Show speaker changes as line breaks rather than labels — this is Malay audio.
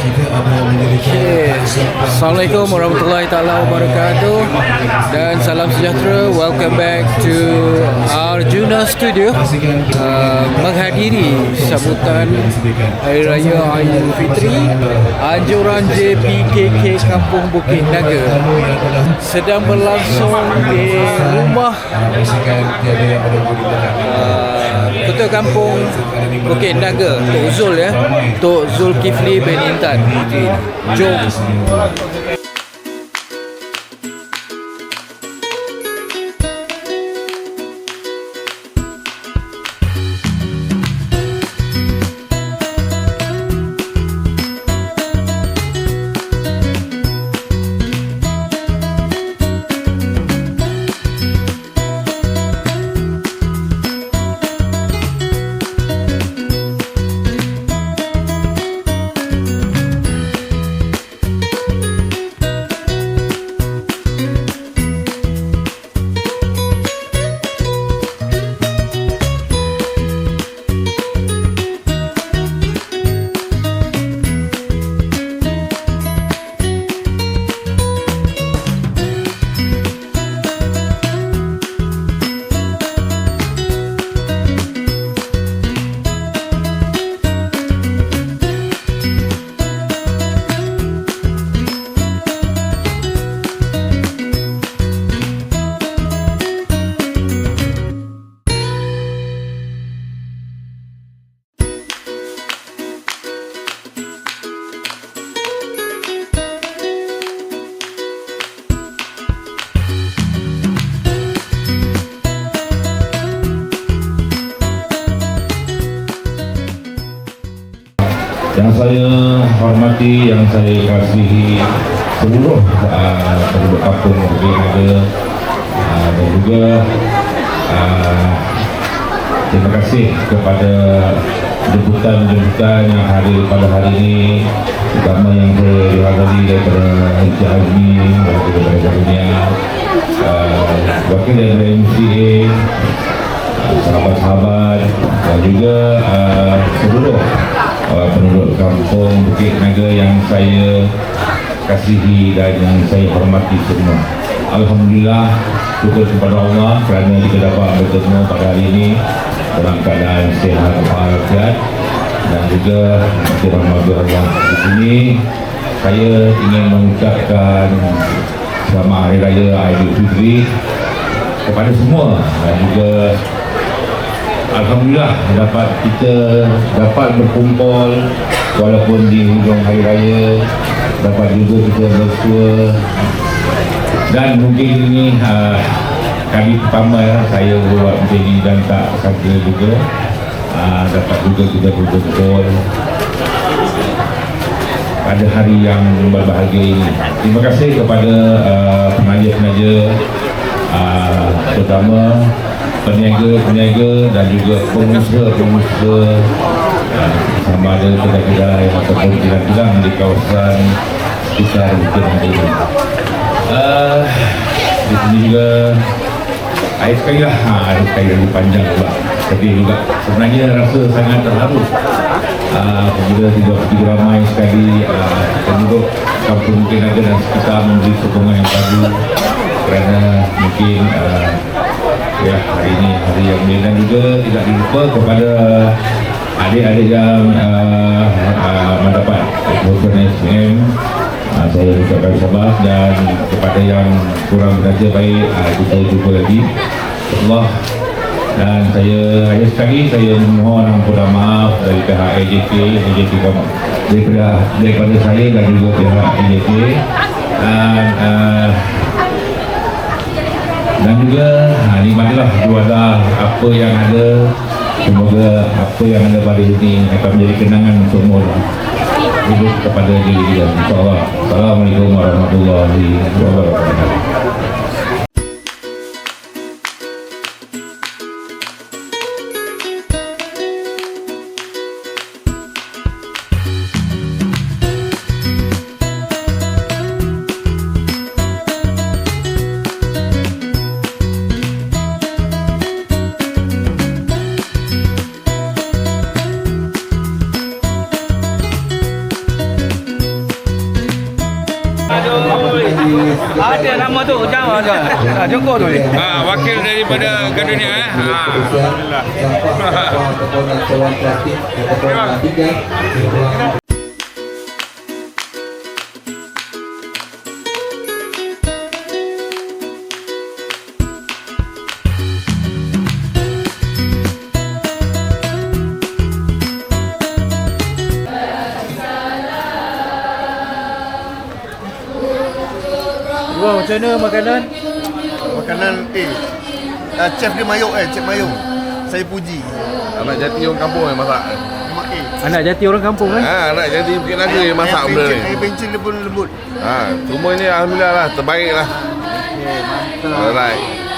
kita ada menyediakan
Okay. Assalamualaikum warahmatullahi taala wabarakatuh dan salam sejahtera. Welcome back to Arjuna Studio. Uh, menghadiri sambutan Hari Raya Aidilfitri anjuran JPKK Kampung Bukit Naga sedang berlangsung di rumah uh, Ketua Kampung Bukit Naga Tok Zul ya Tok Zulkifli
benintang, Joke. Hormati, yang saya kasihi seluruh uh, penduduk kampung Bukit Naga uh, dan juga uh, terima kasih kepada jemputan-jemputan yang hadir pada hari ini terutama yang saya dihadiri daripada Encik Azmi daripada dunia uh, wakil daripada MCA sahabat-sahabat dan juga uh, seluruh uh, penduduk kampung Bukit Naga yang saya kasihi dan yang saya hormati semua. Alhamdulillah syukur kepada Allah kerana kita dapat bertemu pada hari ini dalam keadaan sihat walafiat dan juga dirahmati Allah di sini saya ingin mengucapkan selamat hari raya Aidilfitri kepada semua dan juga Alhamdulillah dapat kita dapat berkumpul walaupun di hujung hari raya dapat juga kita bersua dan mungkin ini uh, kali pertama ya, saya buat macam ini dan tak sangka juga uh, dapat juga kita berkumpul pada hari yang berbahagia ini. Terima kasih kepada uh, penaja-penaja uh, terutama peniaga-peniaga dan juga pengusaha-pengusaha uh, sama ada kedai-kedai ataupun kilang-kilang di kawasan sekitar Bukit ini. Uh, di sini juga air sekali lah, ha, air sekali lagi panjang pula. Tapi juga sebenarnya rasa sangat terharu uh, apabila tidak begitu ramai sekali uh, penduduk kampung Bukit Naga dan sekitar memberi sokongan yang baru kerana mungkin uh, ya hari ini hari yang mulia dan juga. Tidak dilupa kepada adik-adik yang uh, uh, mendapat program SPM uh, saya ucapkan sabar dan kepada yang kurang beraja baik uh, kita jumpa lagi. Allah. Dan saya hanya sekali saya mohon ampunan maaf dari pihak AJK AJK kamu daripada daripada saya dan juga pihak AJK dan uh, dan juga ha, nikmatilah jualah apa yang ada. Semoga apa yang ada pada ini akan menjadi kenangan untuk umur hidup kepada diri kita insyaAllah. Assalamualaikum warahmatullahi wabarakatuh
Ada nama tu, jangan ada. Ha, Joko tu ni.
Ha, wakil daripada Gadunia eh. Ha.
Wow, macam mana makanan?
Makanan eh uh, Chef dia mayuk eh Chef mayuk Saya puji
Anak jati orang kampung yang masak.
Mak eh
Anak jati orang kampung eh?
Ha, anak jati Bukit Naga yang masak benda ni.
Air pencin dia pun lembut
Ha, semuanya alhamdulillah lah terbaik lah. Alright.